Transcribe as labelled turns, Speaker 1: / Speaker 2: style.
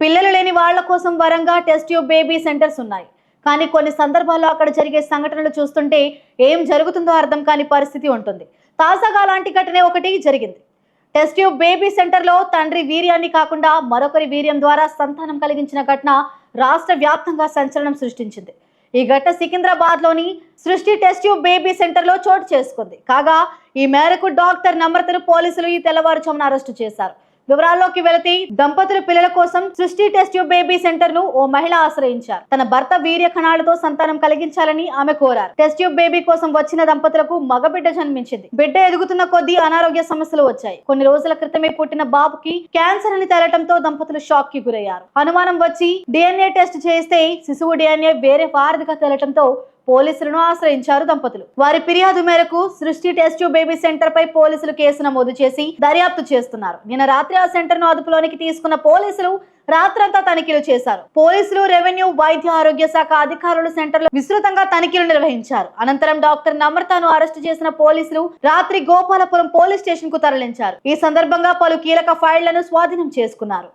Speaker 1: పిల్లలు లేని వాళ్ళ కోసం వరంగా టెస్ట్ ట్యూబ్ బేబీ సెంటర్స్ ఉన్నాయి. కానీ కొన్ని సందర్భాల్లో అక్కడ జరిగే సంఘటనలు చూస్తుంటే ఏం జరుగుతుందో అర్థం కాని పరిస్థితి ఉంటుంది. తాజాగా అలాంటి ఘటనే ఒకటి జరిగింది. టెస్ట్ ట్యూబ్ బేబీ సెంటర్లో తండ్రి వీర్యాన్ని కాకుండా మరొకరి వీర్యం ద్వారా సంతానం కలిగించిన ఘటన రాష్ట్ర వ్యాప్తంగా సంచలనం సృష్టించింది. ఈ ఘటన సికింద్రాబాద్లోని సృష్టి టెస్ట్ ట్యూబ్ బేబీ సెంటర్లో చోటు చేసుకుంది. కాగా ఈ మేరకు డాక్టర్ నమ్రతను పోలీసులు ఈ తెల్లవారుజామున అరెస్టు చేశారు. వివరాల్లోకి వెళితే దంపతులు పిల్లల కోసం సృష్టి టెస్ట్ ట్యూబ్ బేబీ సెంటర్ను ఓ మహిళ ఆశ్రయించారు. తన భర్త వీర్య కణాలతో సంతానం కలిగించాలని ఆమె కోరారు. టెస్ట్ ట్యూబ్ బేబీ కోసం వచ్చిన దంపతులకు మగబిడ్డ జన్మించింది. బిడ్డ ఎదుగుతున్న కొద్దీ అనారోగ్య సమస్యలు వచ్చాయి. కొన్ని రోజుల క్రితమే పుట్టిన బాబుకి క్యాన్సర్ అని తేలటంతో దంపతులు షాక్కి గురయ్యారు. అనుమానం వచ్చి డిఎన్ఏ టెస్ట్ చేస్తే శిశువు డిఎన్ఏ వేరే వారిదిగా తేలటంతో పోలీసులను ఆశ్రయించారు దంపతులు. వారి ఫిర్యాదు మేరకు సృష్టి టెస్ట్ బేబీ సెంటర్ పై పోలీసులు కేసు నమోదు చేసి దర్యాప్తు చేస్తున్నారు. నిన్న రాత్రి ఆ సెంటర్ను అదుపులోనికి తీసుకున్న పోలీసులు రాత్రంతా తనిఖీలు చేశారు. పోలీసులు రెవెన్యూ వైద్య ఆరోగ్య శాఖ అధికారులు సెంటర్లో విస్తృతంగా తనిఖీలు నిర్వహించారు. అనంతరం డాక్టర్ నమ్రతను అరెస్టు చేసిన పోలీసులు రాత్రి గోపాలపురం పోలీస్ స్టేషన్కు తరలించారు. ఈ సందర్భంగా పలు కీలక ఫైళ్ళను స్వాధీనం చేసుకున్నారు.